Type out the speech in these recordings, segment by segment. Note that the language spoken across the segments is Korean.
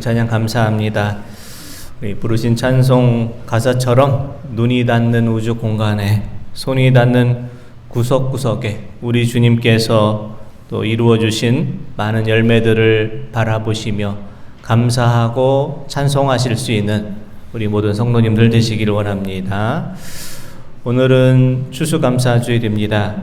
찬양 감사합니다. 우리 부르신 찬송 가사처럼 눈이 닿는 우주 공간에 손이 닿는 구석구석에 우리 주님께서 또 이루어 주신 많은 열매들을 바라보시며 감사하고 찬송하실 수 있는 우리 모든 성도님들 되시기를 원합니다. 오늘은 추수감사주일입니다.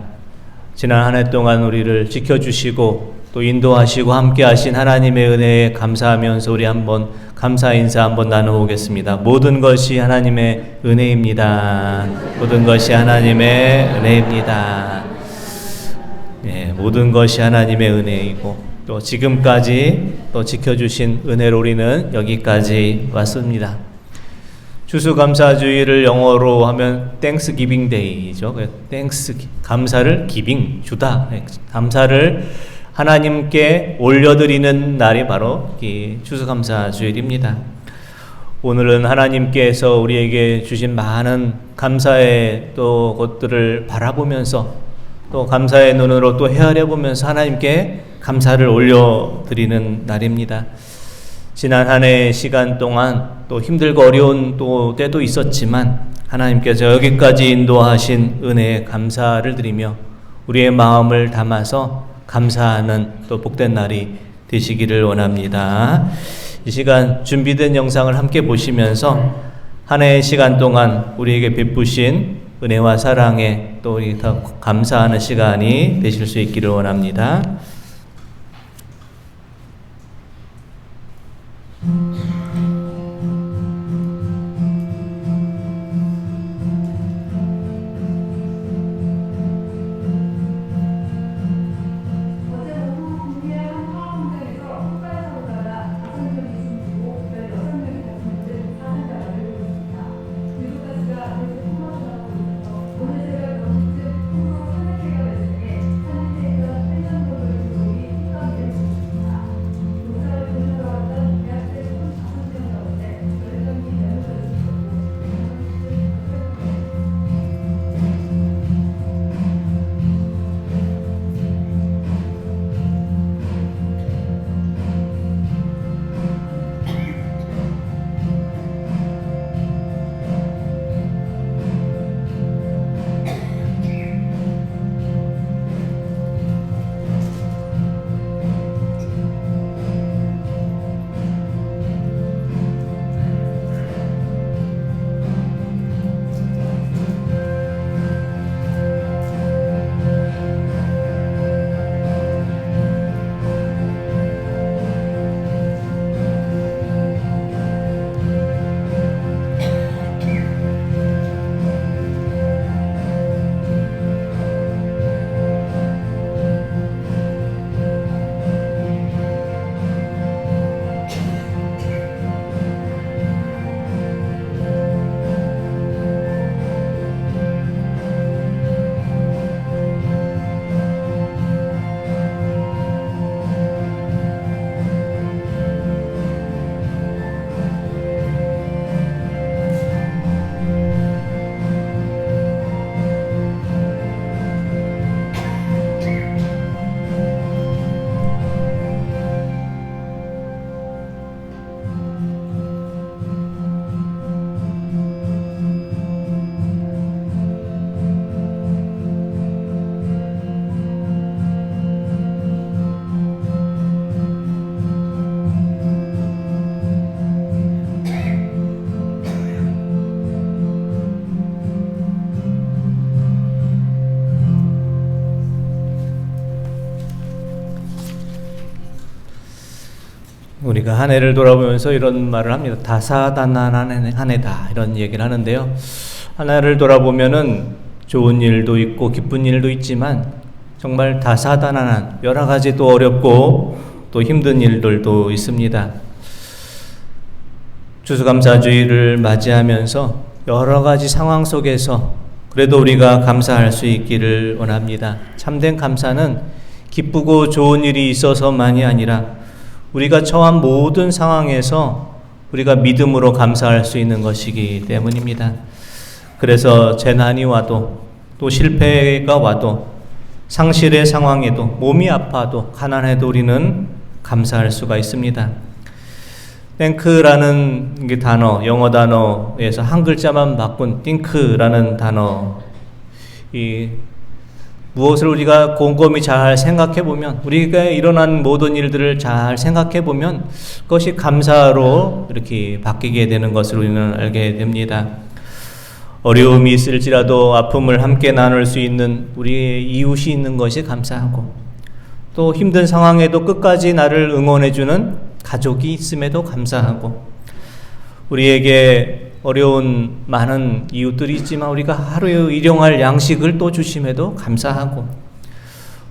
지난 한 해 동안 우리를 지켜주시고 또 인도하시고 함께 하신 하나님의 은혜에 감사하면서 우리 한번 감사 인사 한번 나눠보겠습니다. 모든 것이 하나님의 은혜입니다. 모든 것이 하나님의 은혜입니다. 네, 모든 것이 하나님의 은혜이고 또 지금까지 또 지켜주신 은혜로 우리는 여기까지 왔습니다. 추수감사주의를 영어로 하면 땡스 기빙 데이죠. 땡스 감사를 기빙 주다. 네, 감사를 하나님께 올려드리는 날이 바로 이 추수감사 주일입니다. 오늘은 하나님께서 우리에게 주신 많은 감사의 또 것들을 바라보면서 또 감사의 눈으로 또 헤아려 보면서 하나님께 감사를 올려드리는 날입니다. 지난 한 해 시간 동안 또 힘들고 어려운 또 때도 있었지만 하나님께서 여기까지 인도하신 은혜에 감사를 드리며 우리의 마음을 담아서 감사하는 또 복된 날이 되시기를 원합니다. 이 시간 준비된 영상을 함께 보시면서 한 해의 시간 동안 우리에게 베푸신 은혜와 사랑에 또 우리 더 감사하는 시간이 되실 수 있기를 원합니다. 우리가 한 해를 돌아보면서 이런 말을 합니다. 다사다난한 해- 한 해다 이런 얘기를 하는데요. 한 해를 돌아보면은 좋은 일도 있고 기쁜 일도 있지만 정말 다사다난한 여러 가지 또 어렵고 또 힘든 일들도 있습니다. 추수감사주의를 맞이하면서 여러 가지 상황 속에서 그래도 우리가 감사할 수 있기를 원합니다. 참된 감사는 기쁘고 좋은 일이 있어서만이 아니라 우리가 처한 모든 상황에서 우리가 믿음으로 감사할 수 있는 것이기 때문입니다. 그래서 재난이 와도 또 실패가 와도 상실의 상황에도 몸이 아파도 가난해도 우리는 감사할 수가 있습니다. 땡크라는 게 단어, 영어 단어에서 한 글자만 바꾼 띵크라는 단어. 이 무엇을 우리가 곰곰이 잘 생각해 보면 우리가 일어난 모든 일들을 잘 생각해 보면 그것이 감사로 이렇게 바뀌게 되는 것을 우리는 알게 됩니다. 어려움이 있을지라도 아픔을 함께 나눌 수 있는 우리의 이웃이 있는 것이 감사하고 또 힘든 상황에도 끝까지 나를 응원해 주는 가족이 있음에도 감사하고 우리에게 어려운 많은 이웃들이 있지만 우리가 하루에 일용할 양식을 또 주심에도 감사하고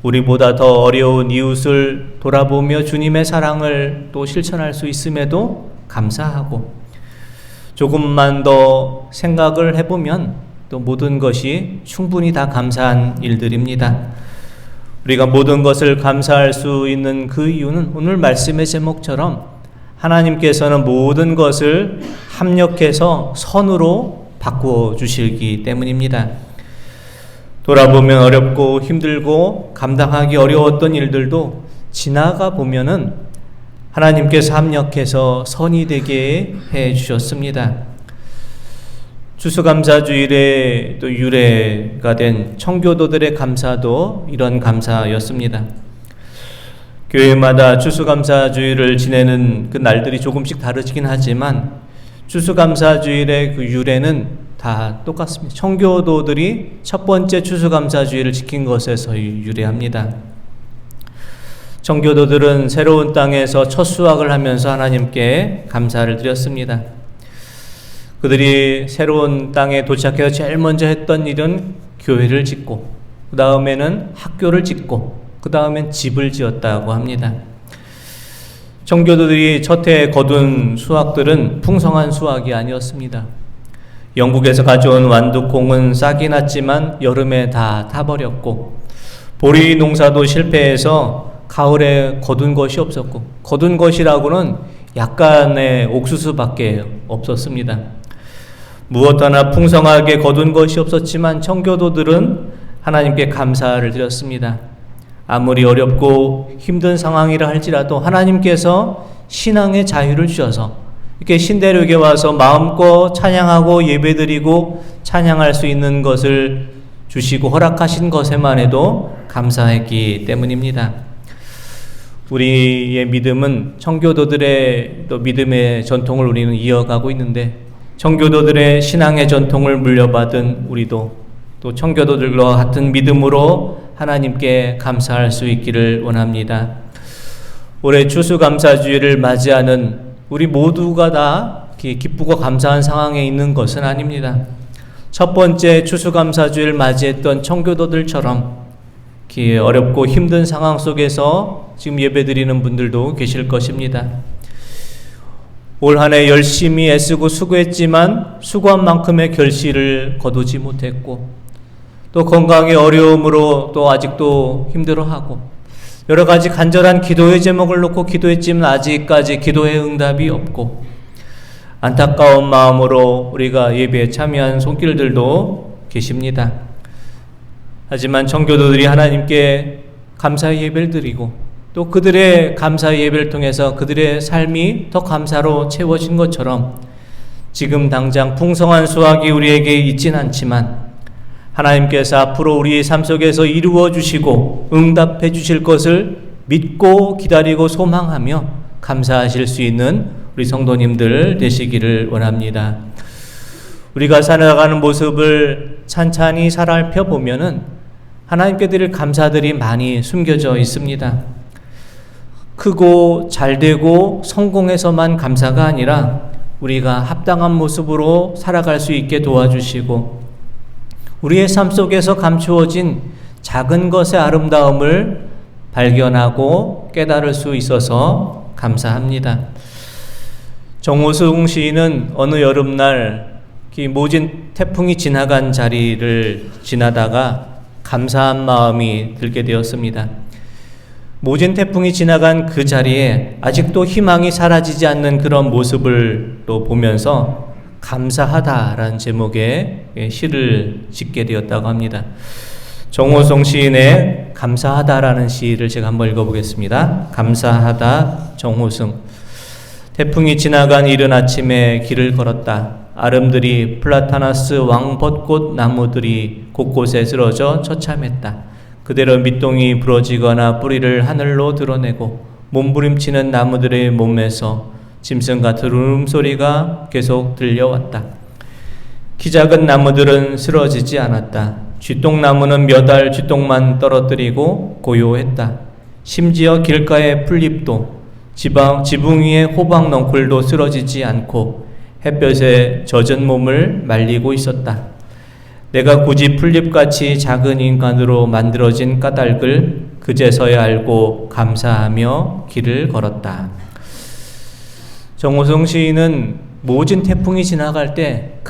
우리보다 더 어려운 이웃을 돌아보며 주님의 사랑을 또 실천할 수 있음에도 감사하고 조금만 더 생각을 해보면 또 모든 것이 충분히 다 감사한 일들입니다. 우리가 모든 것을 감사할 수 있는 그 이유는 오늘 말씀의 제목처럼 하나님께서는 모든 것을 합력해서 선으로 바꾸어 주시기 때문입니다. 돌아보면 어렵고 힘들고 감당하기 어려웠던 일들도 지나가 보면은 하나님께서 합력해서 선이 되게 해 주셨습니다. 추수감사주일의 또 유래가 된 청교도들의 감사도 이런 감사였습니다. 교회마다 추수감사 주일을 지내는 그 날들이 조금씩 다르긴 하지만 추수감사 주일의 그 유래는 다 똑같습니다. 청교도들이 첫 번째 추수감사 주일을 지킨 것에서 유래합니다. 청교도들은 새로운 땅에서 첫 수확을 하면서 하나님께 감사를 드렸습니다. 그들이 새로운 땅에 도착해서 제일 먼저 했던 일은 교회를 짓고, 그 다음에는 학교를 짓고, 그 다음엔 집을 지었다고 합니다. 청교도들이 첫해 거둔 수확들은 풍성한 수확이 아니었습니다. 영국에서 가져온 완두콩은 싹이 났지만 여름에 다 타버렸고, 보리 농사도 실패해서 가을에 거둔 것이 없었고, 거둔 것이라고는 약간의 옥수수밖에 없었습니다. 무엇 하나 풍성하게 거둔 것이 없었지만 청교도들은 하나님께 감사를 드렸습니다. 아무리 어렵고 힘든 상황이라 할지라도 하나님께서 신앙의 자유를 주셔서 이렇게 신대륙에 와서 마음껏 찬양하고 예배드리고 찬양할 수 있는 것을 주시고 허락하신 것에만 해도 감사했기 때문입니다. 우리의 믿음은 청교도들의 또 믿음의 전통을 우리는 이어가고 있는데 청교도들의 신앙의 전통을 물려받은 우리도 또 청교도들과 같은 믿음으로 하나님께 감사할 수 있기를 원합니다. 올해 추수감사주의를 맞이하는 우리 모두가 다 기쁘고 감사한 상황에 있는 것은 아닙니다. 첫 번째 추수감사주의를 맞이했던 청교도들처럼 어렵고 힘든 상황 속에서 지금 예배드리는 분들도 계실 것입니다. 올 한 해 열심히 애쓰고 수고했지만 수고한 만큼의 결실을 거두지 못했고 또 건강의 어려움으로 또 아직도 힘들어하고 여러 가지 간절한 기도의 제목을 놓고 기도했지만 아직까지 기도의 응답이 없고 안타까운 마음으로 우리가 예배에 참여한 손길들도 계십니다. 하지만 청교도들이 하나님께 감사의 예배를 드리고 또 그들의 감사 예배를 통해서 그들의 삶이 더 감사로 채워진 것처럼 지금 당장 풍성한 수확이 우리에게 있진 않지만 하나님께서 앞으로 우리의 삶 속에서 이루어 주시고 응답해 주실 것을 믿고 기다리고 소망하며 감사하실 수 있는 우리 성도님들 되시기를 원합니다. 우리가 살아가는 모습을 찬찬히 살펴 보면은 하나님께 드릴 감사들이 많이 숨겨져 있습니다. 크고 잘 되고 성공해서만 감사가 아니라 우리가 합당한 모습으로 살아갈 수 있게 도와주시고 우리의 삶 속에서 감추어진 작은 것의 아름다움을 발견하고 깨달을 수 있어서 감사합니다. 정호승 시인은 어느 여름날 모진 태풍이 지나간 자리를 지나다가 감사한 마음이 들게 되었습니다. 모진 태풍이 지나간 그 자리에 아직도 희망이 사라지지 않는 그런 모습을 또 보면서 감사하다라는 제목의 시를 짓게 되었다고 합니다. 정호성 시인의 감사하다라는 시를 제가 한번 읽어보겠습니다. 감사하다 정호승 태풍이 지나간 이른 아침에 길을 걸었다. 아름드리 플라타나스 왕벚꽃 나무들이 곳곳에 쓰러져 처참했다. 그대로 밑동이 부러지거나 뿌리를 하늘로 드러내고 몸부림치는 나무들의 몸에서 짐승 같은 울음소리가 계속 들려왔다. 키 작은 나무들은 쓰러지지 않았다. 쥐똥나무는 몇 알 쥐똥만 떨어뜨리고 고요했다. 심지어 길가의 풀잎도 지방, 지붕 위의 호박 넝쿨도 쓰러지지 않고 햇볕에 젖은 몸을 말리고 있었다. 내가 굳이 풀잎같이 작은 인간으로 만들어진 까닭을 그제서야 알고 감사하며 길을 걸었다. 정호성 시인은 모진 태풍이 지나갈 때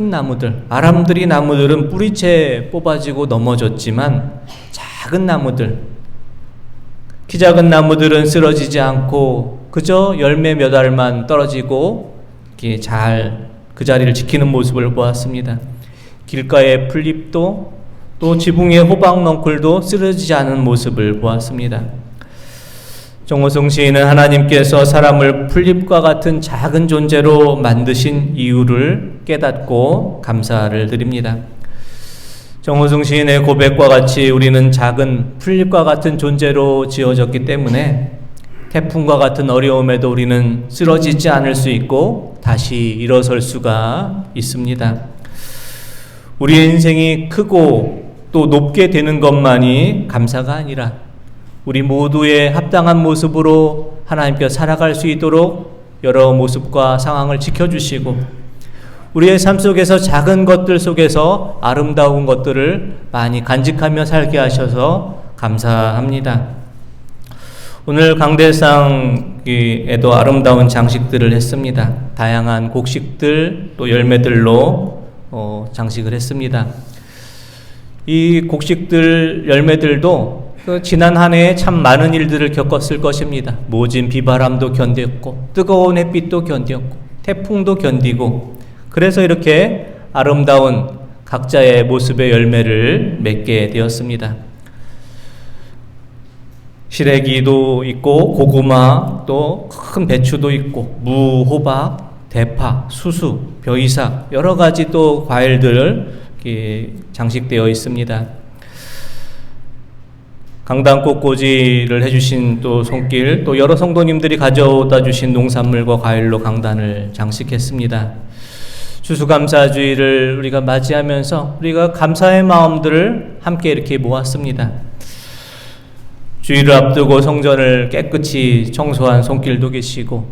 큰 나무들, 아람들이 나무들은 뿌리채 뽑아지고 넘어졌지만 작은 나무들, 키 작은 나무들은 쓰러지지 않고 그저 열매 몇 알만 떨어지고 잘그 자리를 지키는 모습을 보았습니다. 길가의 풀잎도 또 지붕의 호박 넝쿨도 쓰러지지 않은 모습을 보았습니다. 정호성 시인은 하나님께서 사람을 풀잎과 같은 작은 존재로 만드신 이유를 깨닫고 감사를 드립니다. 정호승 시인의 고백과 같이 우리는 작은 풀잎과 같은 존재로 지어졌기 때문에 태풍과 같은 어려움에도 우리는 쓰러지지 않을 수 있고 다시 일어설 수가 있습니다. 우리의 인생이 크고 또 높게 되는 것만이 감사가 아니라 우리 모두의 합당한 모습으로 하나님께 살아갈 수 있도록 여러 모습과 상황을 지켜주시고 우리의 삶 속에서 작은 것들 속에서 아름다운 것들을 많이 간직하며 살게 하셔서 감사합니다. 오늘 강대상에도 아름다운 장식들을 했습니다. 다양한 곡식들 또 열매들로 어, 장식을 했습니다. 이 곡식들 열매들도 그 지난 한 해에 참 많은 일들을 겪었을 것입니다. 모진 비바람도 견뎠고 뜨거운 햇빛도 견뎠고 태풍도 견디고 그래서 이렇게 아름다운 각자의 모습의 열매를 맺게 되었습니다. 시래기도 있고 고구마 또 큰 배추도 있고 무, 호박, 대파, 수수, 벼이삭 여러 가지 또 과일들 장식되어 있습니다. 강당 꽃꽂이를 해주신 또 손길 또 여러 성도님들이 가져다 주신 농산물과 과일로 강단을 장식했습니다. 추수감사주의를 우리가 맞이하면서 우리가 감사의 마음들을 함께 이렇게 모았습니다. 주의를 앞두고 성전을 깨끗이 청소한 손길도 계시고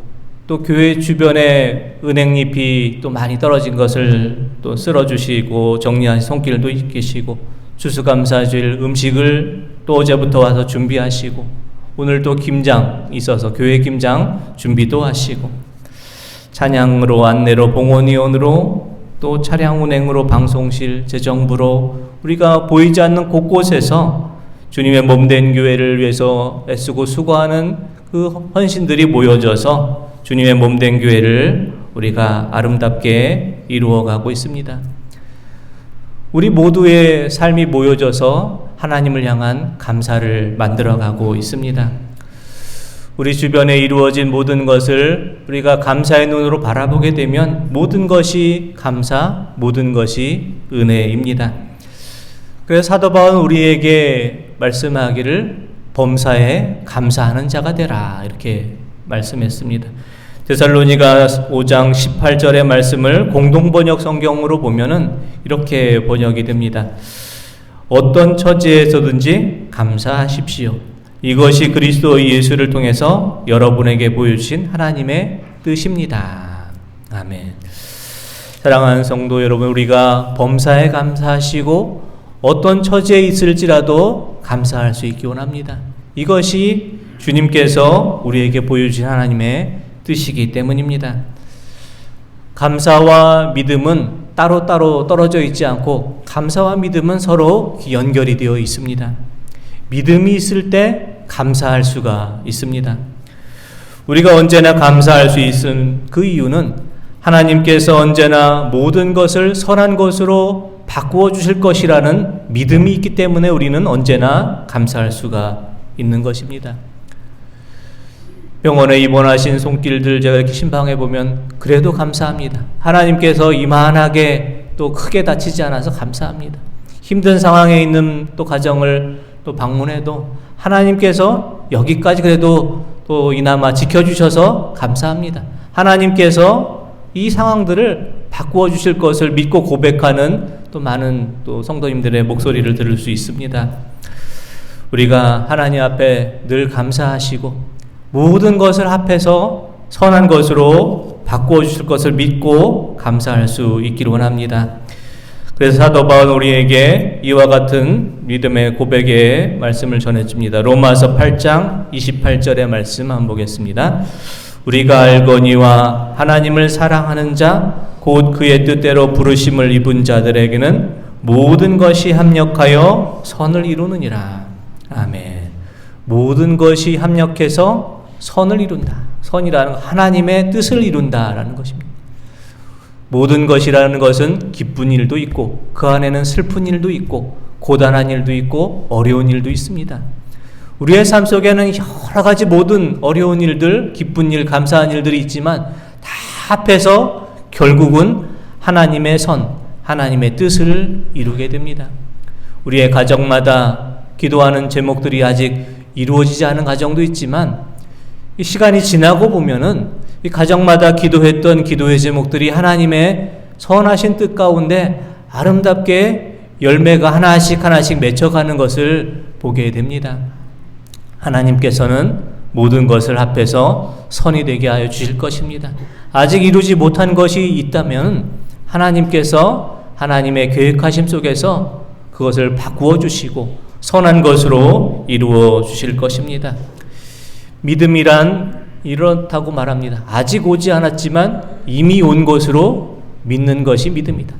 또 교회 주변에 은행잎이 또 많이 떨어진 것을 또 쓸어주시고 정리하신 손길도 계시고 추수감사주일 음식을 또 어제부터 와서 준비하시고 오늘 또 김장 있어서 교회 김장 준비도 하시고 찬양으로 안내로 봉헌위원으로 또 차량 운행으로 방송실 재정부로 우리가 보이지 않는 곳곳에서 주님의 몸 된 교회를 위해서 애쓰고 수고하는 그 헌신들이 모여져서 주님의 몸 된 교회를 우리가 아름답게 이루어가고 있습니다. 우리 모두의 삶이 모여져서 하나님을 향한 감사를 만들어가고 있습니다. 우리 주변에 이루어진 모든 것을 우리가 감사의 눈으로 바라보게 되면 모든 것이 감사, 모든 것이 은혜입니다. 그래서 사도 바울은 우리에게 말씀하기를 범사에 감사하는 자가 되라 이렇게 말씀했습니다. 데살로니가 5장 18절의 말씀을 공동 번역 성경으로 보면은 이렇게 번역이 됩니다. 어떤 처지에서든지 감사하십시오. 이것이 그리스도 예수를 통해서 여러분에게 보여주신 하나님의 뜻입니다. 아멘. 사랑하는 성도 여러분, 우리가 범사에 감사하시고 어떤 처지에 있을지라도 감사할 수 있기 원합니다. 이것이 주님께서 우리에게 보여주신 하나님의 뜻이기 때문입니다. 감사와 믿음은 따로따로 떨어져 있지 않고 감사와 믿음은 서로 연결이 되어 있습니다. 믿음이 있을 때 감사할 수가 있습니다. 우리가 언제나 감사할 수 있은 그 이유는 하나님께서 언제나 모든 것을 선한 것으로 바꾸어 주실 것이라는 믿음이 있기 때문에 우리는 언제나 감사할 수가 있는 것입니다. 병원에 입원하신 손길들 제가 이렇게 신방해 보면 그래도 감사합니다. 하나님께서 이만하게 또 크게 다치지 않아서 감사합니다. 힘든 상황에 있는 또 가정을 또 방문해도 하나님께서 여기까지 그래도 또 이나마 지켜주셔서 감사합니다. 하나님께서 이 상황들을 바꾸어 주실 것을 믿고 고백하는 또 많은 또 성도님들의 목소리를 들을 수 있습니다. 우리가 하나님 앞에 늘 감사하시고 모든 것을 합해서 선한 것으로 바꾸어 주실 것을 믿고 감사할 수 있기를 원합니다. 그래서 사도 바울 우리에게 이와 같은 믿음의 고백의 말씀을 전해줍니다. 로마서 8장 28절의 말씀 한번 보겠습니다. 우리가 알거니와 하나님을 사랑하는 자 곧 그의 뜻대로 부르심을 입은 자들에게는 모든 것이 합력하여 선을 이루느니라. 아멘. 모든 것이 합력해서 선을 이룬다. 선이라는 건 하나님의 뜻을 이룬다라는 것입니다. 모든 것이라는 것은 기쁜 일도 있고 그 안에는 슬픈 일도 있고 고단한 일도 있고 어려운 일도 있습니다. 우리의 삶 속에는 여러 가지 모든 어려운 일들, 기쁜 일, 감사한 일들이 있지만 다 합해서 결국은 하나님의 선, 하나님의 뜻을 이루게 됩니다. 우리의 가정마다 기도하는 제목들이 아직 이루어지지 않은 가정도 있지만 이 시간이 지나고 보면은 이 가정마다 기도했던 기도의 제목들이 하나님의 선하신 뜻 가운데 아름답게 열매가 하나씩 하나씩 맺혀가는 것을 보게 됩니다. 하나님께서는 모든 것을 합해서 선이 되게 하여 주실 것입니다. 아직 이루지 못한 것이 있다면 하나님께서 하나님의 계획하심 속에서 그것을 바꾸어 주시고 선한 것으로 이루어 주실 것입니다. 믿음이란 이렇다고 말합니다. 아직 오지 않았지만 이미 온 것으로 믿는 것이 믿음이다.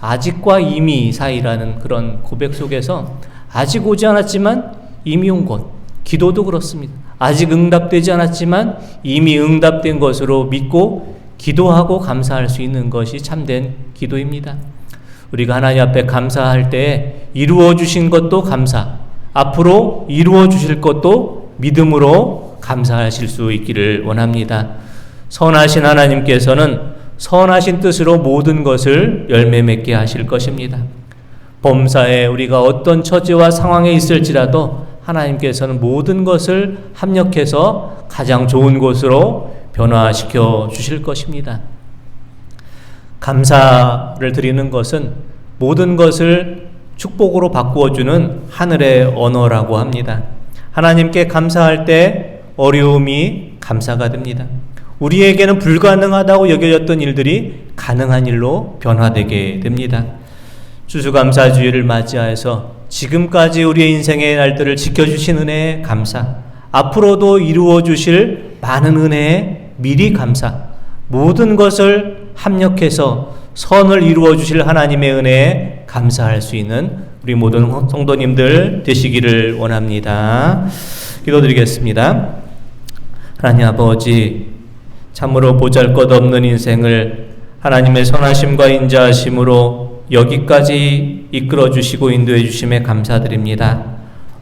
아직과 이미 사이라는 그런 고백 속에서 아직 오지 않았지만 이미 온 것. 기도도 그렇습니다. 아직 응답되지 않았지만 이미 응답된 것으로 믿고 기도하고 감사할 수 있는 것이 참된 기도입니다. 우리가 하나님 앞에 감사할 때 이루어 주신 것도 감사, 앞으로 이루어 주실 것도 믿음으로 감사하실 수 있기를 원합니다. 선하신 하나님께서는 선하신 뜻으로 모든 것을 열매 맺게 하실 것입니다. 범사에 우리가 어떤 처지와 상황에 있을지라도 하나님께서는 모든 것을 합력해서 가장 좋은 곳으로 변화시켜 주실 것입니다. 감사를 드리는 것은 모든 것을 축복으로 바꾸어 주는 하늘의 언어라고 합니다. 하나님께 감사할 때 어려움이 감사가 됩니다. 우리에게는 불가능하다고 여겨졌던 일들이 가능한 일로 변화되게 됩니다. 추수감사주의를 맞이하여서 지금까지 우리의 인생의 날들을 지켜주신 은혜에 감사, 앞으로도 이루어 주실 많은 은혜에 미리 감사, 모든 것을 합력해서 선을 이루어 주실 하나님의 은혜에 감사할 수 있는 우리 모든 성도님들 되시기를 원합니다. 기도드리겠습니다. 하나님 아버지, 참으로 보잘 것 없는 인생을 하나님의 선하심과 인자하심으로 여기까지 이끌어 주시고 인도해 주심에 감사드립니다.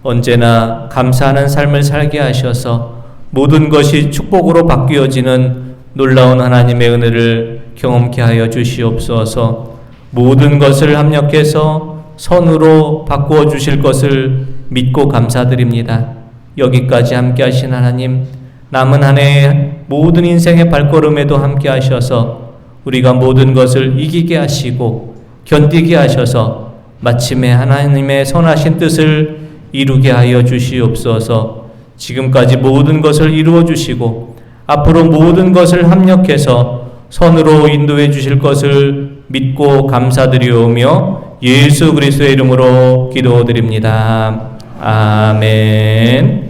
언제나 감사하는 삶을 살게 하셔서 모든 것이 축복으로 바뀌어지는 놀라운 하나님의 은혜를 경험케 하여 주시옵소서. 모든 것을 합력해서 선으로 바꾸어 주실 것을 믿고 감사드립니다. 여기까지 함께 하신 하나님, 남은 한해 모든 인생의 발걸음에도 함께 하셔서 우리가 모든 것을 이기게 하시고 견디게 하셔서 마침에 하나님의 선하신 뜻을 이루게 하여 주시옵소서. 지금까지 모든 것을 이루어 주시고 앞으로 모든 것을 합력해서 선으로 인도해 주실 것을 믿고 감사드리오며 예수 그리스도의 이름으로 기도드립니다. 아멘.